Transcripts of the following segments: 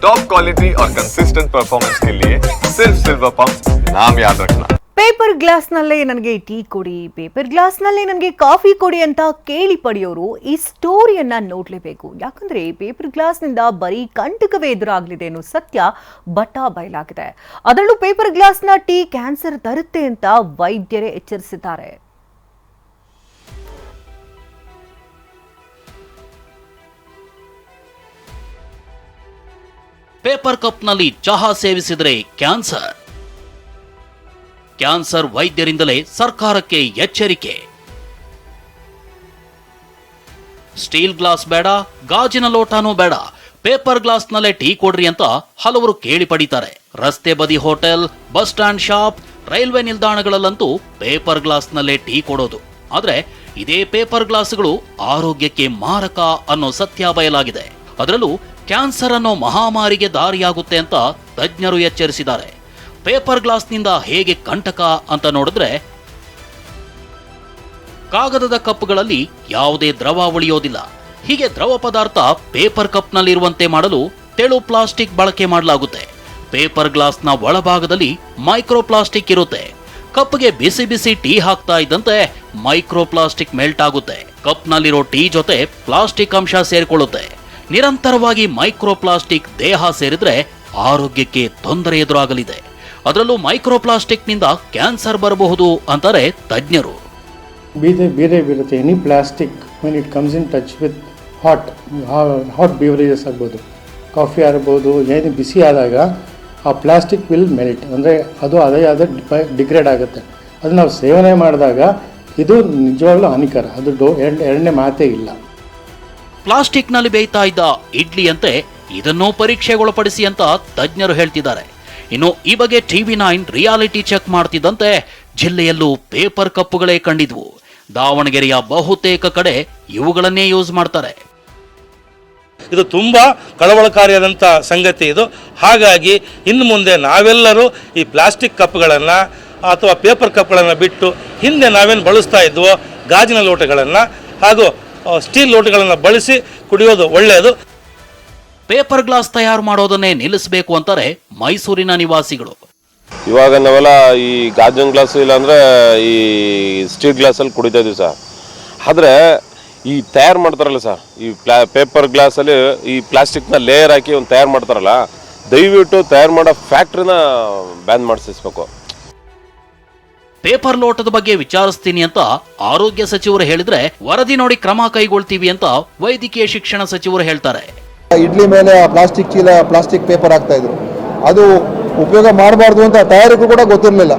Top quality और consistent performance के लिए सिर्फ सिल्वर पंप नाम याद रखना ಪೇಪರ್ ಗ್ಲಾಸ್ನಲ್ಲೇ ನನಗೆ ಟೀ ಕೊಡಿ ಪೇಪರ್ ಗ್ಲಾಸ್ನಲ್ಲೇ ನನಗೆ ಕಾಫಿ ಕೊಡಿ ಅಂತ ಕೇಳಿ ಪಡೆಯೋರು ಈ ಸ್ಟೋರಿಯನ್ನ ನೋಡ್ಲೇಬೇಕು ಯಾಕಂದ್ರೆ ಪೇಪರ್ ಗ್ಲಾಸ್ನಿಂದ ಬರೀ ಕಂಟಕವೇ ಎದುರಾಗಲಿದೆ ಅನ್ನೋ ಸತ್ಯ ಬಟಾ ಬಯಲಾಗಿದೆ ಅದರಲ್ಲೂ ಪೇಪರ್ ಗ್ಲಾಸ್ನ ಟೀ ಕ್ಯಾನ್ಸರ್ ತರುತ್ತೆ ಅಂತ ವೈದ್ಯರೇ ಎಚ್ಚರಿಸಿದ್ದಾರೆ ಪೇಪರ್ ಕಪ್ನಲ್ಲಿ ಚಹಾ ಸೇವಿಸಿದರೆ ಕ್ಯಾನ್ಸರ್. ಕ್ಯಾನ್ಸರ್ ವೈದ್ಯರಿಂದಲೇ ಸರ್ಕಾರಕ್ಕೆ ಎಚ್ಚರಿಕೆ. ಸ್ಟೀಲ್ ಗ್ಲಾಸ್ ಬೇಡ, ಗಾಜಿನ ಲೋಟನೂ ಬೇಡ, ಪೇಪರ್ ಗ್ಲಾಸ್ನಲ್ಲೇ ಟೀ ಕೊಡ್ರಿ ಅಂತ ಹಲವರು ಕೇಳಿ ಪಡಿತಾರೆ ರಸ್ತೆ ಬದಿ hotel, bus stand shop, railway ನಿಲ್ದಾಣಗಳಲ್ಲಂತೂ paper ಗ್ಲಾಸ್ನಲ್ಲೇ ಟೀ ಕೊಡೋದು. ಆದ್ರೆ ಇದೇ ಪೇಪರ್ ಗ್ಲಾಸ್ಗಳು ಆರೋಗ್ಯಕ್ಕೆ ಮಾರಕ ಅನ್ನೋ ಸತ್ಯ ಬಯಲಾಗಿದೆ ಅದರಲ್ಲೂ ಕ್ಯಾನ್ಸರ್ ಅನ್ನೋ ಮಹಾಮಾರಿಗೆ ದಾರಿಯಾಗುತ್ತೆ ಅಂತ ತಜ್ಞರು ಎಚ್ಚರಿಸಿದ್ದಾರೆ. ಪೇಪರ್ ಗ್ಲಾಸ್ನಿಂದ ಹೇಗೆ ಕಂಟಕ ಅಂತ ನೋಡಿದ್ರೆ, ಕಾಗದದ ಕಪ್ಗಳಲ್ಲಿ ಯಾವುದೇ ದ್ರವ ಉಳಿಯೋದಿಲ್ಲ. ಹೀಗೆ ದ್ರವ ಪದಾರ್ಥ ಪೇಪರ್ ಕಪ್ನಲ್ಲಿರುವಂತೆ ಮಾಡಲು ತೆಳು ಪ್ಲಾಸ್ಟಿಕ್ ಬಳಕೆ ಮಾಡಲಾಗುತ್ತೆ. ಪೇಪರ್ ಗ್ಲಾಸ್ನ ಒಳಭಾಗದಲ್ಲಿ ಮೈಕ್ರೋ ಪ್ಲಾಸ್ಟಿಕ್ ಇರುತ್ತೆ. ಕಪ್ಗೆ ಬಿಸಿ ಬಿಸಿ ಟೀ ಹಾಕ್ತಾ ಇದ್ದಂತೆ ಮೈಕ್ರೋ ಪ್ಲಾಸ್ಟಿಕ್ ಮೆಲ್ಟ್ ಆಗುತ್ತೆ. ಕಪ್ನಲ್ಲಿರೋ ಟೀ ಜೊತೆ ಪ್ಲಾಸ್ಟಿಕ್ ಅಂಶ ಸೇರಿಕೊಳ್ಳುತ್ತೆ. ನಿರಂತರವಾಗಿ ಮೈಕ್ರೋಪ್ಲಾಸ್ಟಿಕ್ ದೇಹ ಸೇರಿದ್ರೆ ಆರೋಗ್ಯಕ್ಕೆ ತೊಂದರೆ ಎದುರಾಗಲಿದೆ. ಅದರಲ್ಲೂ ಮೈಕ್ರೋಪ್ಲಾಸ್ಟಿಕ್ನಿಂದ ಕ್ಯಾನ್ಸರ್ ಬರಬಹುದು ಅಂತಾರೆ ತಜ್ಞರು. ಬೇರೆ ಬೇರೆ ಬೀರುತ್ತೆ any plastic when it comes in touch with hot hot beverages ಆಗ್ಬೋದು. ಕಾಫಿ ಆಗ್ಬೋದು, ಏನು ಬಿಸಿ ಆದಾಗ ಆ ಪ್ಲಾಸ್ಟಿಕ್ ವಿಲ್ ಮೆಲ್ಟ್ ಅಂದರೆ ಅದು ಅದೇ ಆದ ಡಿಗ್ರೇಡ್ ಆಗುತ್ತೆ. ಅದು ನಾವು ಸೇವನೆ ಮಾಡಿದಾಗ ಇದು ನಿಜವಾಗ್ಲೂ ಹಾನಿಕರ. ಅದು ಡೋ, ಎರಡು, ಎರಡನೇ ಮಾತೇ ಇಲ್ಲ. ಪ್ಲಾಸ್ಟಿಕ್ನಲ್ಲಿ ಬೇಯ್ತಾ ಇದ್ದ ಇಡ್ಲಿಯಂತೆ ಇದನ್ನೂ ಪರೀಕ್ಷೆಗೊಳಪಡಿಸಿ ಅಂತ ತಜ್ಞರು ಹೇಳ್ತಿದ್ದಾರೆ. ಇನ್ನು ಈ ಬಗ್ಗೆ ಟಿವಿ ನೈನ್ ರಿಯಾಲಿಟಿ ಚೆಕ್ ಮಾಡ್ತಿದ್ದಂತೆ ಜಿಲ್ಲೆಯಲ್ಲೂ ಪೇಪರ್ ಕಪ್ಪುಗಳೇ ಕಂಡಿದ್ವು. ದಾವಣಗೆರೆಯ ಬಹುತೇಕ ಕಡೆ ಇವುಗಳನ್ನೇ ಯೂಸ್ ಮಾಡ್ತಾರೆ. ಇದು ತುಂಬ ಕಳವಳಕಾರಿಯಾದಂಥ ಸಂಗತಿ ಇದು. ಹಾಗಾಗಿ ಇನ್ನು ಮುಂದೆ ನಾವೆಲ್ಲರೂ ಈ ಪ್ಲಾಸ್ಟಿಕ್ ಕಪ್ಗಳನ್ನು ಅಥವಾ ಪೇಪರ್ ಕಪ್ಗಳನ್ನು ಬಿಟ್ಟು ಹಿಂದೆ ನಾವೇನು ಬಳಸ್ತಾ ಇದ್ವೋ ಗಾಜಿನ ಲೋಟಗಳನ್ನು ಹಾಗೂ ಸ್ಟೀಲ್ ಲೋಟಗಳನ್ನು ಬಳಸಿ ಕುಡಿಯೋದು ಒಳ್ಳೆಯದು. ಪೇಪರ್ ಗ್ಲಾಸ್ ತಯಾರು ಮಾಡೋದನ್ನೇ ನಿಲ್ಲಿಸಬೇಕು ಅಂತಾರೆ ಮೈಸೂರಿನ ನಿವಾಸಿಗಳು. ಇವಾಗ ನಾವೆಲ್ಲ ಈ ಗಾಜಿನ ಗ್ಲಾಸ್ ಇಲ್ಲಾಂದ್ರೆ ಈ ಸ್ಟೀಲ್ ಗ್ಲಾಸಲ್ಲಿ ಕುಡಿತಾ ಇದೀವಿ ಸರ್. ಆದರೆ ಈ ತಯಾರು ಮಾಡ್ತಾರಲ್ಲ ಸರ್ ಈ ಪ್ಲಾ ಪೇಪರ್ ಗ್ಲಾಸಲ್ಲಿ ಈ ಪ್ಲಾಸ್ಟಿಕ್ನ ಲೇಯರ್ ಹಾಕಿ ಒಂದು ತಯಾರು ಮಾಡ್ತಾರಲ್ಲ ದಯವಿಟ್ಟು ತಯಾರು ಮಾಡೋ ಫ್ಯಾಕ್ಟ್ರಿನ ಬ್ಯಾನ್ ಮಾಡಿಸ್ಬೇಕು. ಪೇಪರ್ ಲೋಟದ ಬಗ್ಗೆ ವಿಚಾರಿಸ್ತೀನಿ ಅಂತ ಆರೋಗ್ಯ ಸಚಿವರು ಹೇಳಿದ್ರೆ ವರದಿ ನೋಡಿ ಕ್ರಮ ಕೈಗೊಳ್ತೀವಿ ಅಂತ ವೈದ್ಯಕೀಯ ಶಿಕ್ಷಣ ಸಚಿವರು ಹೇಳ್ತಾರೆ. ಇಡ್ಲಿ ಮೇಲೆ ಆ ಪ್ಲಾಸ್ಟಿಕ್ ಚೀಲ ಪ್ಲಾಸ್ಟಿಕ್ ಪೇಪರ್ ಹಾಕ್ತಾ ಇದ್ರು. ಅದು ಉಪಯೋಗ ಮಾಡಬಾರ್ದು ಅಂತ ತಯಾರಿಕರು ಕೂಡ ಗೊತ್ತಿರಲಿಲ್ಲ.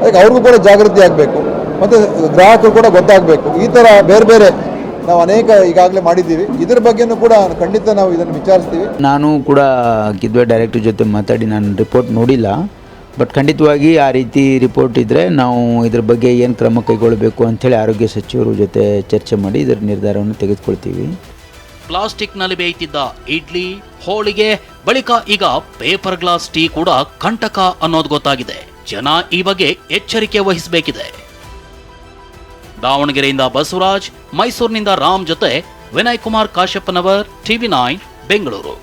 ಅದಕ್ಕೆ ಅವ್ರಿಗೂ ಕೂಡ ಜಾಗೃತಿ ಆಗಬೇಕು. ಮತ್ತು ಗ್ರಾಹಕರು ಕೂಡ ಗೊತ್ತಾಗಬೇಕು. ಈ ಥರ ಬೇರೆ ಬೇರೆ ನಾವು ಅನೇಕ ಈಗಾಗಲೇ ಮಾಡಿದ್ದೀವಿ. ಇದ್ರ ಬಗ್ಗೆನೂ ಕೂಡ ಖಂಡಿತ ನಾವು ಇದನ್ನು ವಿಚಾರಿಸ್ತೀವಿ. ನಾನು ಕೂಡ ಕಿದ್ವೆ ಡೈರೆಕ್ಟರ್ ಜೊತೆ ಮಾತಾಡಿ ನಾನು ರಿಪೋರ್ಟ್ ನೋಡಿಲ್ಲ. ಬಟ್ ಖಂಡಿತವಾಗಿ ಆ ರೀತಿ ರಿಪೋರ್ಟ್ ಇದ್ದರೆ ನಾವು ಇದ್ರ ಬಗ್ಗೆ ಏನು ಕ್ರಮ ಕೈಗೊಳ್ಳಬೇಕು ಅಂಥೇಳಿ ಆರೋಗ್ಯ ಸಚಿವರು ಜೊತೆ ಚರ್ಚೆ ಮಾಡಿ ಇದರ ನಿರ್ಧಾರವನ್ನು ತೆಗೆದುಕೊಳ್ತೀವಿ. ಪ್ಲಾಸ್ಟಿಕ್ನಲ್ಲಿ ಬೇಯ್ತಿದ್ದ ಇಡ್ಲಿ, ಹೋಳಿಗೆ, ಬಳಿಕ ಈಗ ಪೇಪರ್ ಗ್ಲಾಸ್ ಟೀ ಕೂಡ ಕಂಟಕ ಅನ್ನೋದು ಗೊತ್ತಾಗಿದೆ. ಜನ ಈ ಬಗ್ಗೆ ಎಚ್ಚರಿಕೆ ವಹಿಸಬೇಕಿದೆ. ದಾವಣಗೆರೆಯಿಂದ ಬಸವರಾಜ್, ಮೈಸೂರಿನಿಂದ ರಾಮ್ ಜೊತೆ ವಿನಯ್ ಕುಮಾರ್ ಕಾಶ್ಯಪ್ಪನವರ್ ಟಿವಿ ನೈನ್, ಬೆಂಗಳೂರು.